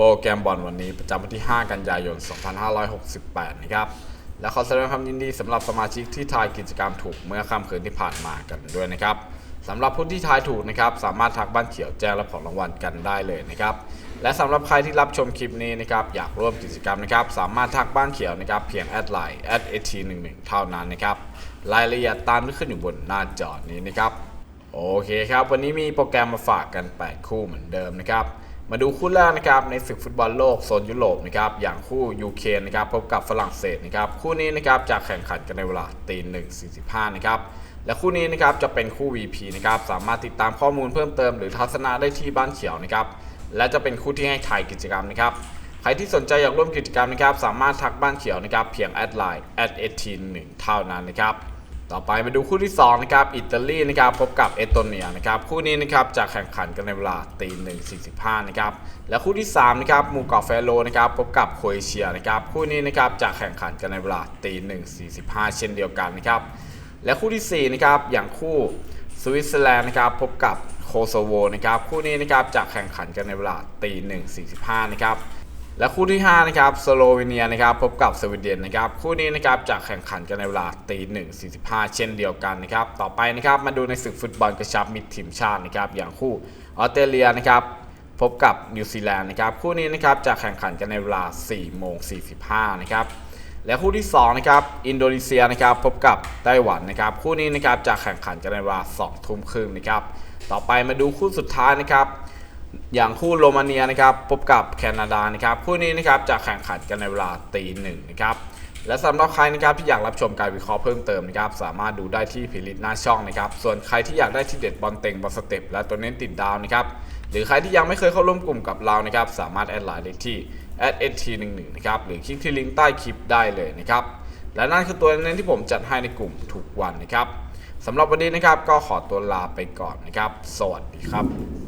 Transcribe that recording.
โปรแกรมบอลวันนี้ประจำวันที่ 5 กันยายน 2568 นะครับ และขอแสดงความยินดีสำหรับสมาชิกที่ทายกิจกรรมถูกเมื่อค่ำคืนที่ผ่านมากันด้วยนะครับสำหรับผู้ที่ทายถูกนะครับ สามารถทักบ้านเขียวแจ้งรับของรางวัลกันได้เลยนะครับ และสำหรับใครที่รับชมคลิปนี้นะครับอยากร่วมกิจกรรมนะครับ สามารถทักบ้านเขียวนะครับ เพียงแอดไลน์ @at11 เท่านั้นนะครับรายละเอียดตามที่ขึ้นอยู่บนหน้าจอนี้นะครับโอเคครับ วันนี้มีโปรแกรมมาฝากกัน 8 คู่เหมือนเดิมนะครับ มาดูคู่แรกนะครับในศึกฟุตบอลโลกโซนยุโรปนะครับอย่างคู่ยูเครนนะครับพบกับฝรั่งเศสนะครับคู่นี้นะครับจะแข่งขันกันในเวลาตีหนึ่งสี่สิบห้านะครับและคู่นี้นะครับจะเป็นคู่ VP นะครับสามารถติดตามข้อมูลเพิ่มเติมหรือทัศนะได้ที่บ้านเขียวนะครับและจะเป็นคู่ที่ให้ถ่ายกิจกรรมนะครับใครที่สนใจอยากร่วมกิจกรรมนะครับสามารถทักบ้านเขียวนะครับเพียงแอดไลน์ @18 เท่านั้นนะครับ ต่อไปมาดูคู่ที่2นะครับอิตาลีนะครับพบกับเอสโตเนียนะครับคู่นี้นะครับจะแข่งขันกันในเวลาตีหนึ่งสี่สิบห้านะครับและคู่ที่3นะครับหมูเกาะเฟโรนะครับพบกับโครเอเชียนะครับคู่นี้นะครับจะแข่งขันกันในเวลาตีหนึ่งสี่สิบห้าเช่นเดียวกันนะครับและคู่ที่4นะครับอย่างคู่สวิตเซอร์แลนด์นะครับพบกับโคโซโวนะครับคู่นี้นะครับจะแข่งขันกันในเวลาตีหนึ่งสี่สิบห้านะครับ และคู่ที่ 5 นะครับสโลวีเนียนะครับพบกับสวีเดนนะครับคู่นี้นะครับจะแข่งขันกันในเวลาตีหนึ่งสี่สิบห้าเช่นเดียวกันนะครับต่อไปนะครับมาดูในศึกฟุตบอลกระชับมิตรทีมชาตินะครับอย่างคู่ออสเตรเลียนะครับพบกับนิวซีแลนด์นะครับคู่นี้นะครับจะแข่งขันกันในเวลา4โมง45นะครับและคู่ที่2นะครับอินโดนีเซียนะครับพบกับไต้หวันนะครับคู่นี้นะครับจะแข่งขันกันในเวลา2ทุ่มครึ่งนะครับต่อไปมาดูคู่สุดท้ายนะครับ อย่างคู่โรมาเนียนะครับพบกับแคนาดานะครับคู่นี้นะครับจะแข่งขันกันในเวลาตีหนึ่งนะครับและสำหรับใครนะครับที่อยากรับชมการวิเคราะห์เพิ่มเติมนะครับสามารถดูได้ที่พิลิตหน้าช่องนะครับส่วนใครที่อยากได้ที่เด็ดบอลเต็งบอลสเต็ปและตัวเน้นติดดาวนะครับหรือใครที่ยังไม่เคยเข้าร่วมกลุ่มกับเรานะครับสามารถแอดไลน์ได้ที่ @st11 นะครับหรือคลิกที่ลิงก์ใต้คลิปได้เลยนะครับและนั่นคือตัวเน้นที่ผมจัดให้ในกลุ่มทุกวันนะครับสำหรับวันนี้นะครับก็ขอตัวลาไปก่อนนะครับ สวัสดีครับ